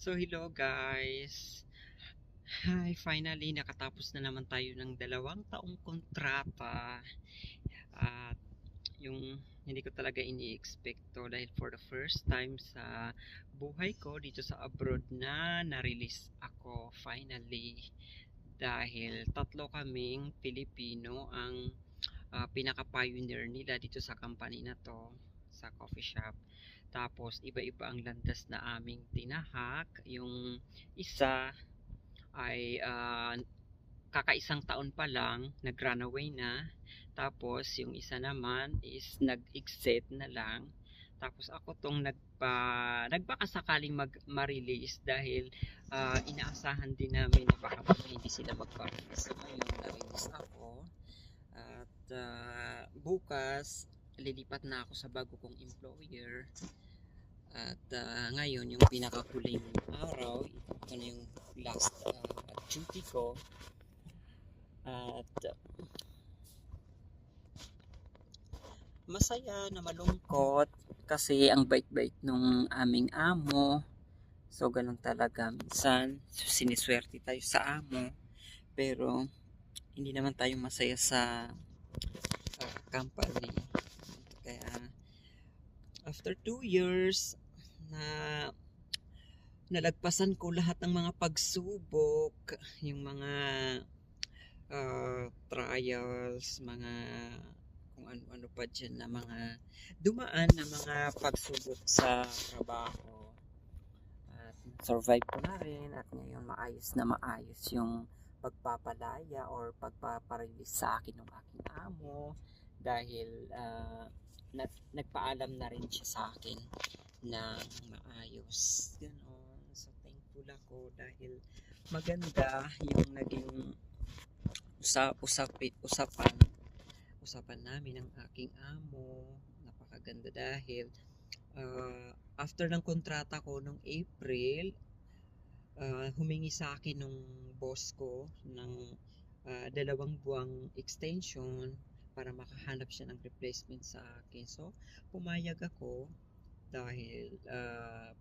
So hello guys. Hi, finally nakatapos na naman tayo ng dalawang taong kontrata. At yung hindi ko talaga ini-expect dahil for the first time sa buhay ko dito sa abroad na na-release ako finally dahil tatlo kaming Pilipino ang ah, pinaka-pioneer nila dito sa company na to sa coffee shop tapos iba-iba ang landas na aming tinahak. Yung isa ay ah, kakaisang taon pa lang nag-runaway na. Tapos yung isa naman is nag-exit na lang. Tapos ako tong nagpa nagbakasakaling mag ma-release dahil ah, inaasahan din namin na baka hindi sila magpa-release. So ngayon na-release ako. At ah, bukas lilipat na ako sa bago kong employer. At ah, ngayon yung pinakahuling araw ito na yung last ah, duty ko. At ah, masaya na malungkot kasi ang bait-bait nung aming amo. So ganun talaga. Minsan siniswerte tayo sa amo pero hindi naman tayo masaya sa ah, company after two years na nalagpasan ko lahat ng mga pagsubok, yung mga ah, trials, mga kung ano-ano pa dyan na mga dumaan na mga pagsubok sa trabaho. At survive ko na rin at ngayon maayos na maayos yung pagpapalaya or pagpaparelease sa akin ng aking amo dahil ah, nag- nagpaalam na rin siya sa akin na maayos. Ganon. So, thankful ako dahil maganda yung naging usa usapit usapan usapan namin ng aking amo napakaganda dahil ah, after ng kontrata ko nung April ah, humingi sa akin nung boss ko ng ah, dalawang buwang extension para makahanap siya ng replacement sa akin. So, pumayag ako dahil ah,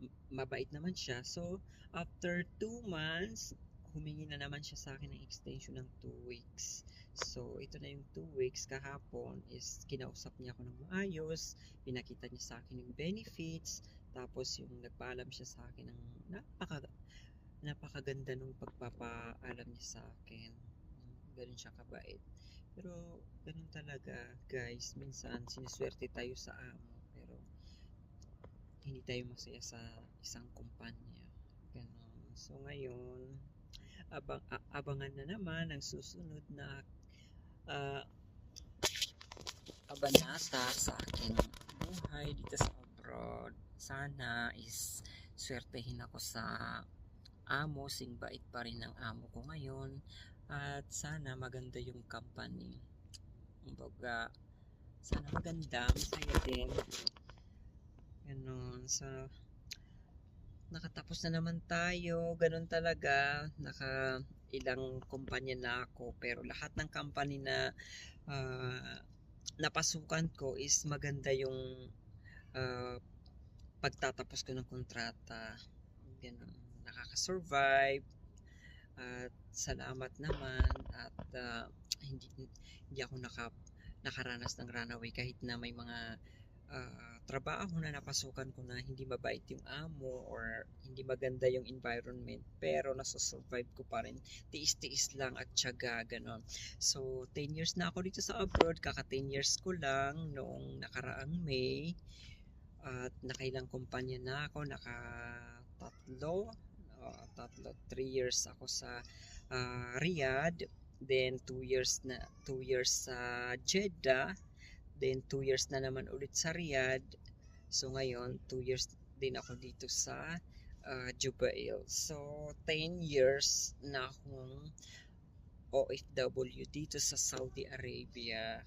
m- mabait naman siya. So, after two months, humingi na naman siya sa akin ng extension ng two weeks. So, ito na yung two weeks kahapon is kinausap niya ako ng maayos, pinakita niya sa akin yung benefits, tapos yung nagpaalam siya sa akin ng napaka napakaganda nung pagpapaalam niya sa akin. Ganun siya kabait. Pero ganun talaga, guys. Minsan siniswerte tayo sa amo, pero hindi tayo masaya sa isang kumpanya. Ganun. So ngayon, abang abangan na naman ang susunod na ah, kabanata sa aking buhay dito sa abroad. Sana is swertehin ako sa amo, sing bait pa rin ng amo ko ngayon at sana maganda yung company. Kumbaga, sana maganda, masaya din. Ganon. So, nakatapos na naman tayo. Ganon talaga. Naka ilang kumpanya na ako. Pero lahat ng company na ah, napasukan ko is maganda yung ah, pagtatapos ko ng kontrata. Ganon. Nakaka-survive. At salamat naman at ah, hindi hindi ako naka nakaranas ng runaway kahit na may mga ah, trabaho na napasukan ko na hindi mabait yung amo or hindi maganda yung environment pero nasa-survive ko pa rin. Tiis-tiis lang at tiyaga ganon. So 10 years na ako dito sa abroad kaka 10 years ko lang noong nakaraang May. At nakailang kumpanya na ako naka tatlo uh, tatlo 3 years ako sa ah, Riyadh then 2 years na 2 years sa Jeddah then 2 years na naman ulit sa Riyadh. So ngayon 2 years din ako dito sa ah, Jubail. So 10 years na akong OFW dito sa Saudi Arabia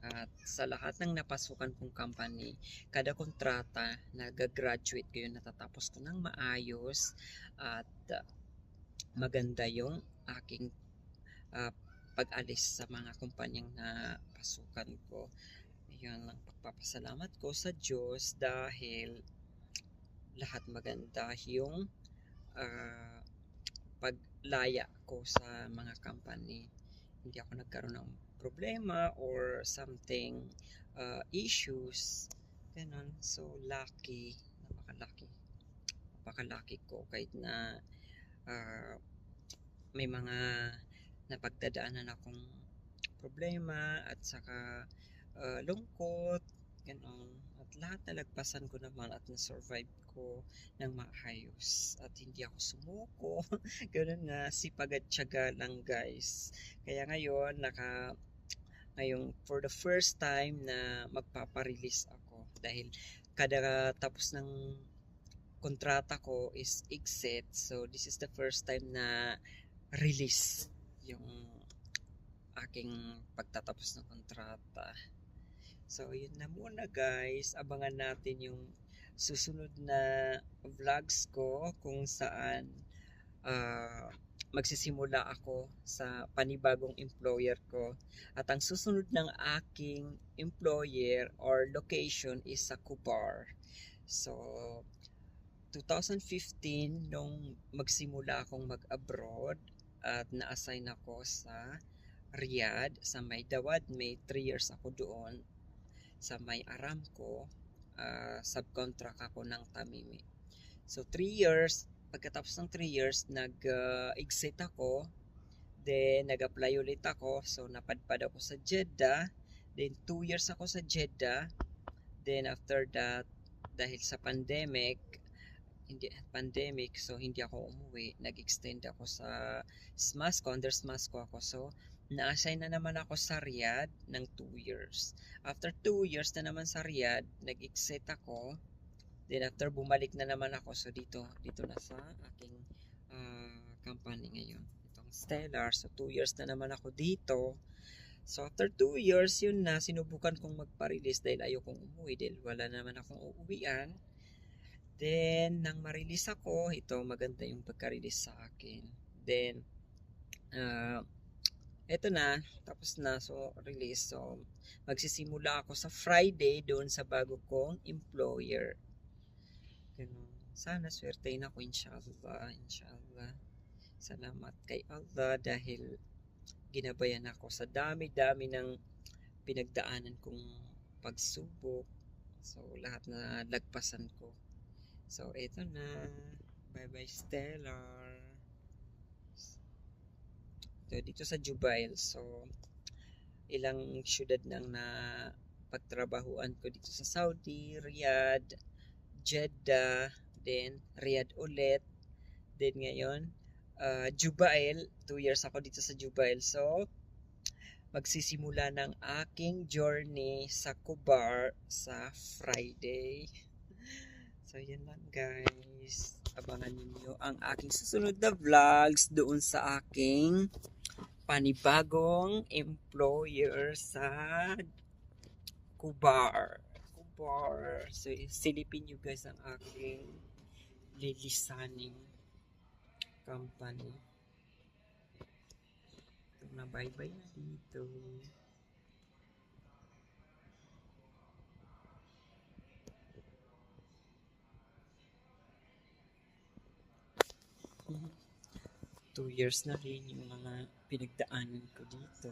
at sa lahat ng napasukan kong company, kada kontrata, nag-graduate ko yun, natatapos ko ng maayos at ah, maganda yung aking ah, pag-alis sa mga kumpanyang napasukan ko. Yan lang pagpapasalamat ko sa Diyos dahil lahat maganda yung ah, paglaya ko sa mga company. Hindi ako nagkaroon ng problema or something uh, issues. Ganon. So, lucky. Napakalaki. Napakalaki ko kahit na ah, may mga napagdadaanan akong problema at saka ah, lungkot. Ganon. At lahat nalagpasan ko naman at na-survive ko ng maayos. At hindi ako sumuko. Ganun nga, sipag at tiyaga lang guys. Kaya ngayon, naka ngayong for the first time na magpaparelease ako. Dahil kada tapos ng kontrata ko is exit so this is the first time na release yung aking pagtatapos ng kontrata. So yun na muna guys. Abangan natin yung susunod na vlogs ko kung saan ah, magsisimula ako sa panibagong employer ko at ang susunod ng aking employer or location is sa Kubar. So, 2015 nung magsimula akong mag-abroad at na-assign ako sa Riyadh sa may Dawad May 3 years ako doon sa may Aramco ah, subcontract ako ng Tamimi. So 3 years pagkatapos ng 3 years nag-exit ako. Then nag-apply ulit ako. So napadpad ako sa Jeddah. Then 2 years ako sa Jeddah. Then after that dahil sa pandemic hindi pandemic so hindi ako umuwi. Nag-extend ako sa Smasco under Smasco ako. So na-assign na naman ako sa Riyadh ng 2 years. After 2 years na naman sa Riyadh nag-exit ako Then after bumalik na naman ako so dito dito na sa aking ah, company ngayon. Itong Stellar. So 2 years na naman ako dito. So after 2 years yun na sinubukan kong magpa-release dahil ayokong umuwi dahil wala naman akong uuwian. Then nang ma-release ako, ito maganda yung pagka-release sa akin. Then ah eto na, tapos na so release. So magsisimula ako sa Friday doon sa bago kong employer. Sana swertein ako inshallah, inshallah. Salamat kay Allah dahil ginabayan ako sa dami-dami ng pinagdaanan kong pagsubok. So, lahat na lagpasan ko. So, eto na. Bye-bye, Stellar. Ito, dito sa Jubail. So, ilang syudad nang na pagtrabahuan ko dito sa Saudi, Riyadh, Jeddah, then Riyadh ulit, then ngayon, uh, Jubail, 2 years ako dito sa Jubail. So, magsisimula ng aking journey sa Kubar sa Friday. So, yan lang guys. Abangan ninyo ang aking susunod na vlogs doon sa aking panibagong employer sa Kubar. Kubar. So, silipin nyo guys ang aking lilisaning company. Ito na bye-bye na dito. Two years na rin yung mga pinagdaanan ko dito.